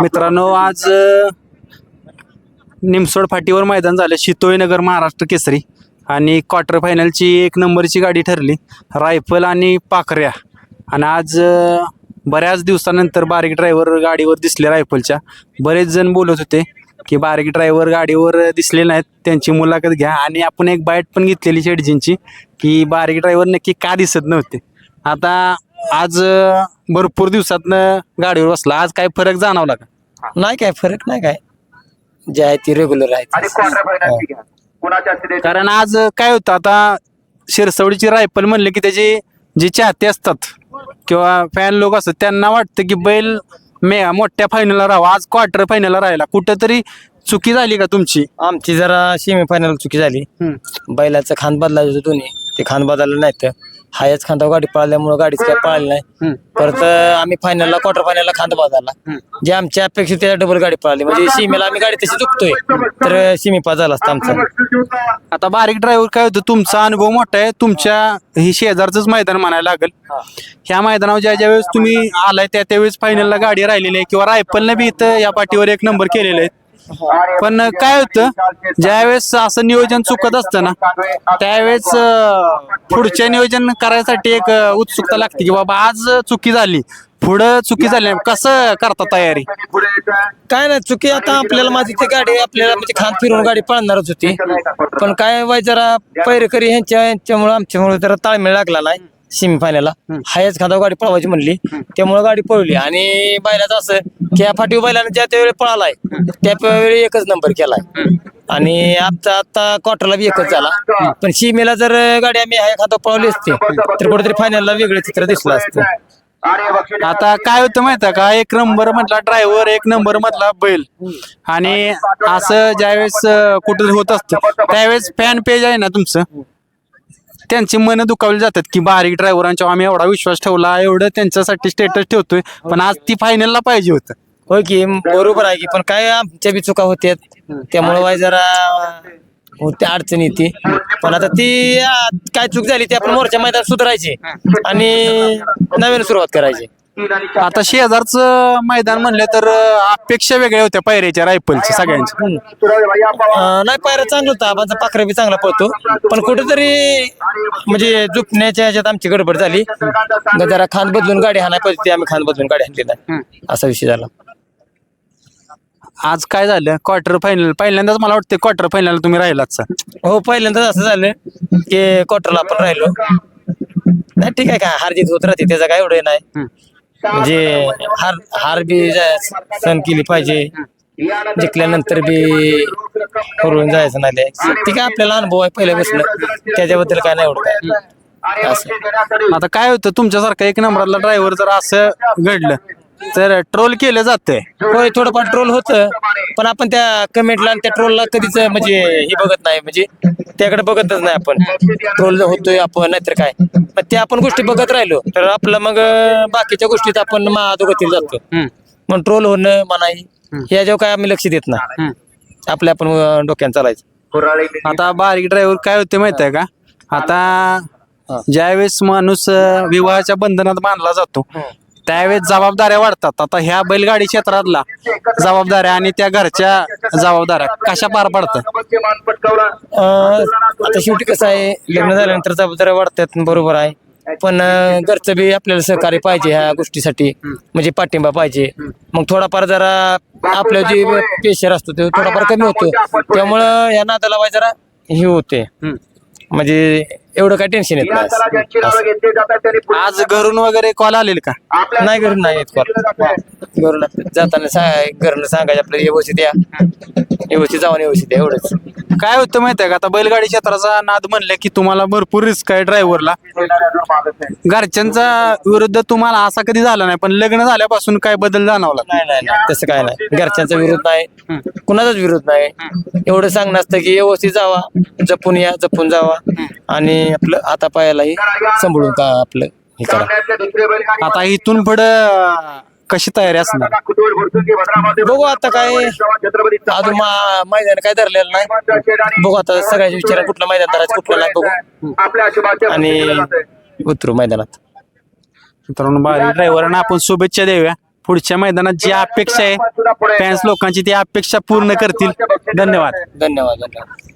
मित्रांनो आज निमसोड फाटीवर मैदान झालं. शितोईनगर नगर महाराष्ट्र केसरी. आणि क्वार्टर फायनलची एक नंबरची गाडी ठरली. रायफल आणि पाखऱ्या. आणि आज बऱ्याच दिवसानंतर बारीक ड्रायव्हर गाडीवर दिसले रायफलच्या. बरेच जण बोलत होते की बारीक ड्रायव्हर गाडीवर दिसले नाहीत. त्यांची मुलाखत घ्या. आणि आपण एक बाईट पण घेतलेली शेडजींची की बारीक ड्रायव्हर नक्की का दिसत नव्हते. आता आज भरपूर दिवसातनं गाडीवर बसला. आज काय फरक जाणवला का? नाही काय फरक नाही काय. जे आहे ती रेग्युलर आहे. कारण आज काय होतं आता शिरसवडीची रायफल म्हणले की त्याचे जे चाहते असतात किंवा फॅन लोक असतात त्यांना वाटतं की बैल मे मोठ्या फायनलला राहावा. आज क्वार्टर फायनलला राहिला. कुठंतरी चुकी झाली का तुमची? आमची जरा सेमी फायनल चुकी झाली. बैलाचं खांद बदलायचं होतं दोन्ही. ते खांद बदललं नाही तर हायच खांदावर गाडी पळाल्यामुळे गाडीच काय पळाली नाही. परत आम्ही फायनलला क्वार्टर फायनलला खांद बदलला जे आमच्या अपेक्षित त्याच्या डबल गाडी पळाली. म्हणजे सीमेला आम्ही गाडी तशी चुकतोय तर सीमी पास झाला असता आमचा. आता बारीक ड्रायव्हर काय होतं तुमचा अनुभव मोठा आहे. तुमच्या ही शेजारचंच मैदान म्हणायला लागेल. ह्या मैदानावर ज्या ज्या वेळेस तुम्ही आलाय त्या त्यावेळेस फायनलला गाडी राहिलेली आहे. किंवा रायफलने बी इथं या पाठीवर एक नंबर केलेले आहेत. पण काय होतं ज्यावेळेस असं नियोजन चुकत असतं ना त्यावेळेस पुढच्या नियोजन करायसाठी एक उत्सुकता लागते की बाबा आज चुकी झाली पुढं चुकी झाली कसं करता तयारी? काय नाही चुकी आता आपल्याला माझी ती गाडी आपल्याला म्हणजे खांद फिरून गाडी पळणारच होती. पण काय वय जरा पैरकरी ह्यांच्या यांच्यामुळे आमच्यामुळे जरा ताळमेळ लागला नाही. सेमी फायनलला हायच खांदा गाडी पळवायची म्हणली. त्यामुळे गाडी पळवली. आणि बैलाचं असं की या फाटीव बैलाने ज्या त्या वेळी पळालाय त्या वेळी एकच नंबर केलाय. आणि आता आता क्वार्टरला बी एकच झाला. पण सीमेला जर गाडी आम्ही हाय खांदा पळवली असती तर कुठेतरी फायनलला वेगळं चित्र दिसलं असतं. आता काय होतं माहिती का? एक नंबर म्हटला ड्रायव्हर एक नंबर मधला बैल. आणि असं ज्यावेळेस कुठं होत असतं त्यावेळेस फॅन पेज आहे ना तुमचं? त्यांची मन दुखावली जातात की बारीक ड्रायव्हरांच्या आम्ही एवढा विश्वास ठेवला एवढं त्यांच्यासाठी स्टेटस ठेवतोय. पण आज ती फायनलला पाहिजे होतं. होय की बरोबर आहे की पण काय आमच्या बी चुका होत्यात. त्यामुळे जरा होती अडचण येते पण आता ती काय चूक झाली ती आपण मोर्चा मैदान सुधारायची. आणि नवीन सुरुवात करायची. आता शेजारचं मैदान म्हणलं तर अपेक्षा वेगळ्या होत्या पायऱ्याच्या रायफलच्या सगळ्यांच्या अं, नाही पायरा चांगला होता माझा पाखरा बी चांगला पळतो. पण कुठेतरी म्हणजे झुकण्याच्या ह्याच्यात आमची गडबड झाली. जरा खांद बदलून गाडी हाणाय पाहिजे ती आम्ही खांद बदलून गाडी हाणली नाही. असा विषय झाला. आज काय झालं? क्वार्टर फायनल पहिल्यांदाच मला वाटतं क्वार्टर फायनल तुम्ही राहिलाच हो पहिल्यांदाच असं झालं की क्वार्टरला आपण राहिलो. नाही ठीक आहे काय हार जीत होत राहते त्याचं काय एवढं नाही. म्हणजे हार हार बी सहन केली पाहिजे. जिंकल्यानंतर बी करून जायचं नाही ते. काय आपल्याला अनुभव आहे पहिल्यापासून. त्याच्याबद्दल काय नाही एवढं काय. असं आता काय होतं तुमच्यासारखा एक नंबरला ड्रायव्हर जर असं घडलं तर ट्रोल केलं जातंय. होय थोडंफार ट्रोल होतं पण आपण त्या कमेंटला आणि त्या ट्रोलला कधीच म्हणजे हे बघत नाही म्हणजे त्याकडे बघतच नाही आपण. ट्रोल होतोय आपण नाहीतर काय. पण त्या आपण गोष्टी बघत राहिलो तर आपलं मग बाकीच्या गोष्टीत आपण माधोगतीला जातो. मग ट्रोल होणं मनाई ह्याच्यावर काय आम्ही लक्ष देत नाही. आपल्या आपण अं, डोक्यानं चालायचं. आता बारीक ड्रायव्हर काय होते माहीत आहे का? आता ज्यावेळेस माणूस विवाहाच्या बंधनात बांधला जातो त्यावेळेस जबाबदाऱ्या वाढतात. आता ह्या बैलगाडी क्षेत्रातला जबाबदाऱ्या आणि त्या घरच्या जबाबदाऱ्या कशा पार पडतात? अं, आता शेवटी कसं आहे लग्न झाल्यानंतर जबाबदाऱ्या वाढतात बरोबर आहे. पण अं, घरचं बी आपल्याला सहकार्य पाहिजे ह्या गोष्टीसाठी. म्हणजे पाठिंबा पाहिजे. मग थोडाफार जरा आपलं जे प्रेशर असतो ते थोडाफार कमी होतो. त्यामुळं या नादाला जरा हे होते. म्हणजे एवढं काय टेन्शन येत नाही. आज घरून वगैरे कॉल आलेले का? नाही घरून नाही येत कॉल घरून आपलं जाताना सांग घरून सांगायचं आपलं व्यवस्थित या व्यवस्थित जाऊन व्यवस्थित या एवढंच. काय होतं माहीत आहे का? आता बैलगाडी क्षेत्राचा नाद म्हणलं की तुम्हाला भरपूर रिस्क आहे ड्रायव्हरला घरच्यांचा विरुद्ध तुम्हाला असा कधी झाला नाही पण लग्न झाल्यापासून काय बदल जाणवला? नाही नाही नाही. तसं काय नाही. घरच्यांचा विरोध नाही. कुणाचाच विरोध नाही. एवढं सांगणं असतं की व्यवस्थित जावा. जपून या जपून जावा. आणि आपलं हातापायालाही सांभाळून का आपलं हे करा. आता इथून पुढं कशी तयारी असणार? बघू आता काय अजून मैदान काय धरलेलं नाही. बघू आता सगळ्याच्या विचार कुठलं मैदान धरायचं कुठलं नाही बघू. आणि उतरू मैदानात. मित्रांनो बारीक ड्रायव्हरांना आपण शुभेच्छा देऊया. पुढच्या मैदानात जी अपेक्षा आहे फॅन्स लोकांची ती अपेक्षा पूर्ण करतील. धन्यवाद. धन्यवाद धन्यवाद.